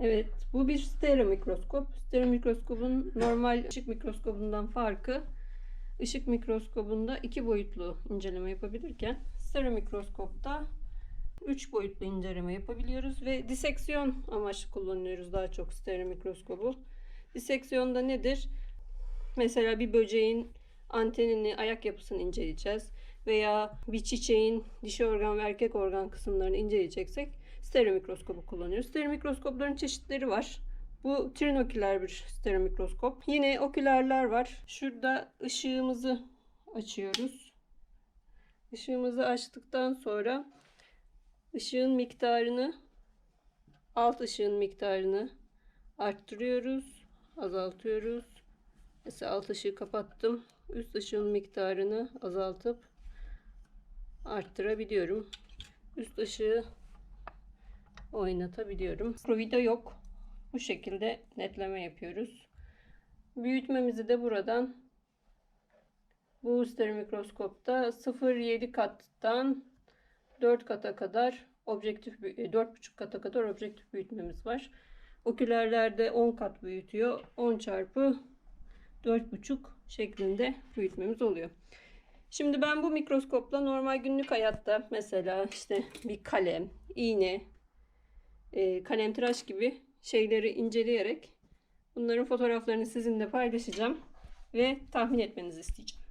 Evet, bu bir stereo mikroskop. Stereo mikroskopun normal ışık mikroskobundan farkı ışık mikroskobunda iki boyutlu inceleme yapabilirken stereo mikroskopta üç boyutlu inceleme yapabiliyoruz ve diseksiyon amaçlı kullanıyoruz daha çok stereo mikroskobu. Diseksiyonda nedir? Mesela bir böceğin antenini, ayak yapısını inceleyeceğiz veya bir çiçeğin dişi organ ve erkek organ kısımlarını inceleyeceksek stereo mikroskobu kullanıyoruz. Stereo mikroskopların çeşitleri var. Bu trinoküler bir stereo mikroskop. Yine okülerler var. Şurada ışığımızı açıyoruz. Işığımızı açtıktan sonra ışığın miktarını alt ışığın miktarını arttırıyoruz, azaltıyoruz. Mesela alt ışığı kapattım. Üst ışığın miktarını azaltıp arttırabiliyorum. Üst ışığı oynatabiliyorum. Video yok. Bu şekilde netleme yapıyoruz. Büyütmemizi de buradan bu stereo mikroskopta 0.7 kattan 4 kata kadar objektif büyü- e, 4.5 kata kadar objektif büyütmemiz var. Okülerlerde 10 kat büyütüyor. 10 çarpı 4.5 şeklinde büyütmemiz oluyor. Şimdi ben bu mikroskopla normal günlük hayatta mesela işte bir kalem, iğne, e, kalemtıraş gibi şeyleri inceleyerek bunların fotoğraflarını sizinle paylaşacağım ve tahmin etmenizi isteyeceğim.